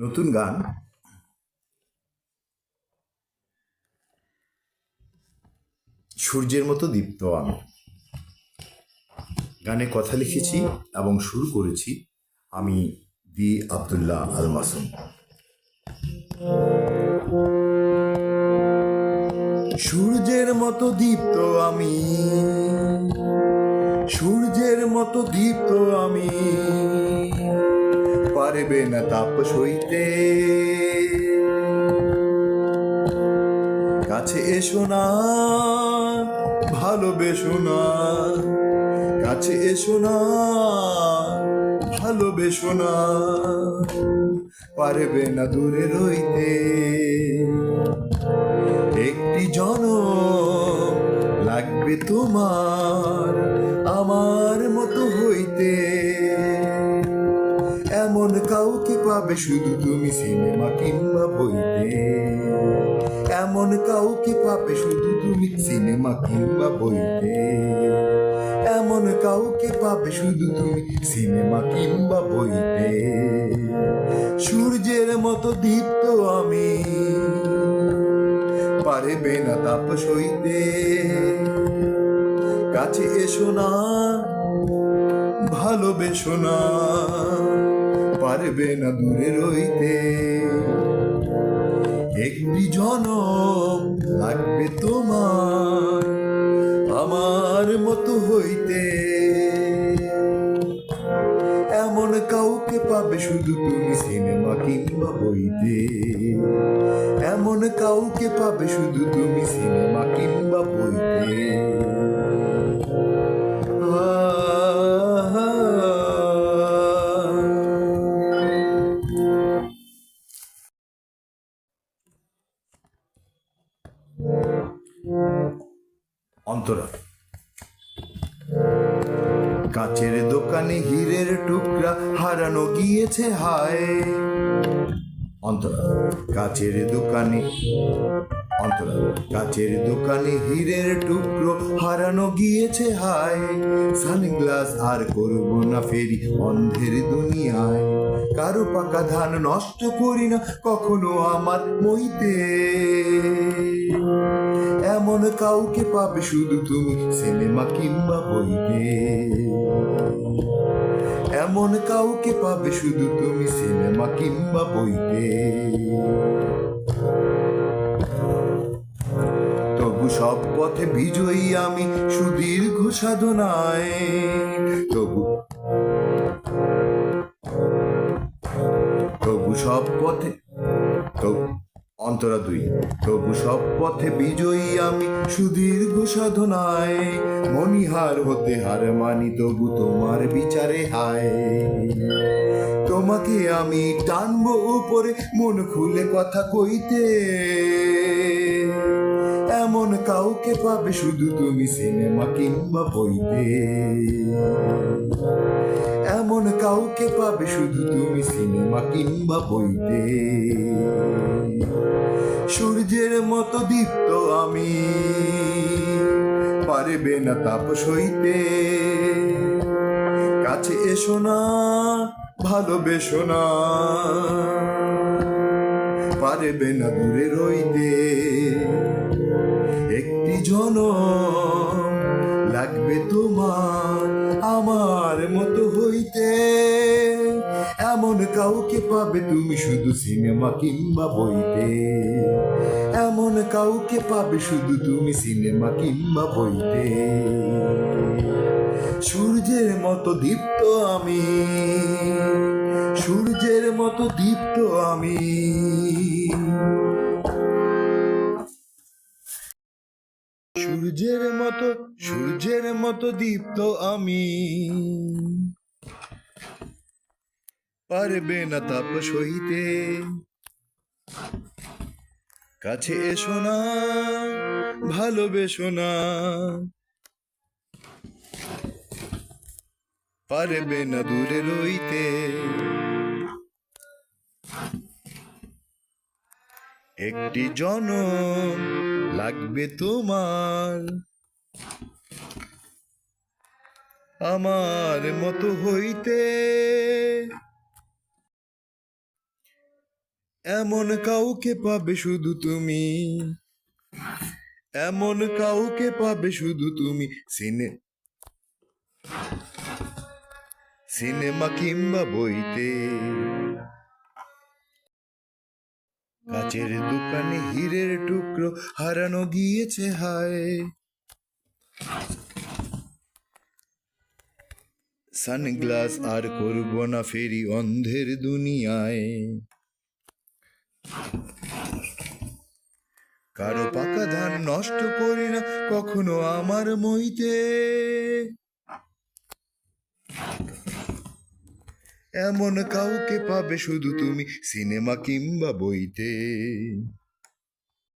নতুন গান। সূর্যের মতো দীপ্ত আমি গানে কথা লিখেছি এবং সুর করেছি আমি দি আবদুল্লাহ আল মাসুম সূর্যের মতো দীপ্ত আমি। সূর্যের মতো দীপ্ত আমি। পারবে না তাপ সইতে। কাছে এসো না, ভালোবেসো না। কাছে এসো না, ভালোবেসো না। পারবে না দূরে রইতে। একটি জন লাগবে তোমার, আমার মতো হইতে। কাউকে পাবে শুধু তুমি সিনেমা কিংবা বইতে। এমন কাউকে পাবে শুধু তুমি সিনেমা কিংবা বইতে। এমন কাউকে পাবে শুধু তুমি সিনেমা কিংবা বইতে। সূর্যের মতো দীপ্ত আমি, পারবে না তাপ সইতে কাছে এসো না, ভালোবেসো না। পারবে না দূরে রইতে। একটি জনম লাগবে তোমার, আমার মতো হইতে। এমন কাউকে পাবে শুধু তুমি সিনেমা কিংবা বইতে। এমন কাউকে পাবে শুধু তুমি সিনেমা কিংবা বইতে। অন্তরা। কাচের দোকানে হীরের টুকরা হারানো গিয়েছে হায়। অন্তরা। কাচের দোকানে অন্তরা, কাচের দোকানে হীরের টুকরো হারানো গিয়েছে, হায়। সানগ্লাস আর করব না ফেরি অন্ধের দুনিয়ায়। কারও পাকা ধান নষ্ট করি না কখনো আমার মইতে। এমন কাউকে পাবে শুধু তুমি, সিনেমা কিংবা বইতে। এমন কাউকে পাবে শুধু তুমি, সিনেমা কিংবা বইতে। সব পথে বিজয়ী আমি সুদীর্ঘ সাধনায়। তবু তবু সব পথে তবু অন্তরা দুই। তবু সব পথে বিজয়ী আমি সুদীর্ঘ সাধনায়। মনিহার হতে হার মানি তবু তোমার বিচারে হায়। তোমাকে আমি টানবো উপরে, মন খুলে কথা কইতে। এমন কাউকে পাবে শুধু তুমি সিনেমা কিংবা বইতে। এমন কাউকে পাবে শুধু তুমি সিনেমা কিংবা বইতে। সূর্যের মতো দীপ্ত আমি, পারবে না তাপ সইতে কাছে এসো না, ভালোবেসো না, পারবে না দূরে রইতে। কাউকে পাবে তুমি শুধু সিনেমা কিংবা বইতে। এমন কাউকে পাবে শুধু তুমি সিনেমা কিংবা বইতে। সূর্যের মতো দীপ্ত আমি, সূর্যের মতো দীপ্ত আমি। সূর্যের মতো সূর্যের মতো দীপ্ত আমি। পারবে না তাপ সইতে কাছে এসো না, ভালোবেসো না। পারবে না দূরে রইতে। একটি জনম লাগবে তোমার। আমার মতো হইতে। এমন কাউকে পাবে শুধু তুমি। এমন কাউকে পাবে শুধু তুমি। সিনে, সিনেমা কিংবা বইতে। কাচের দোকানে হীরের টুকরো হারানো গিয়েছে, হায়। সানগ্লাস আর করব না ফেরি অন্ধের দুনিয়ায়। কারও পাকা ধান নষ্ট করি না কখনো আমার মইতে। এমন কাউকে পাবে শুধু তুমি, সিনেমা কিংবা বইতে।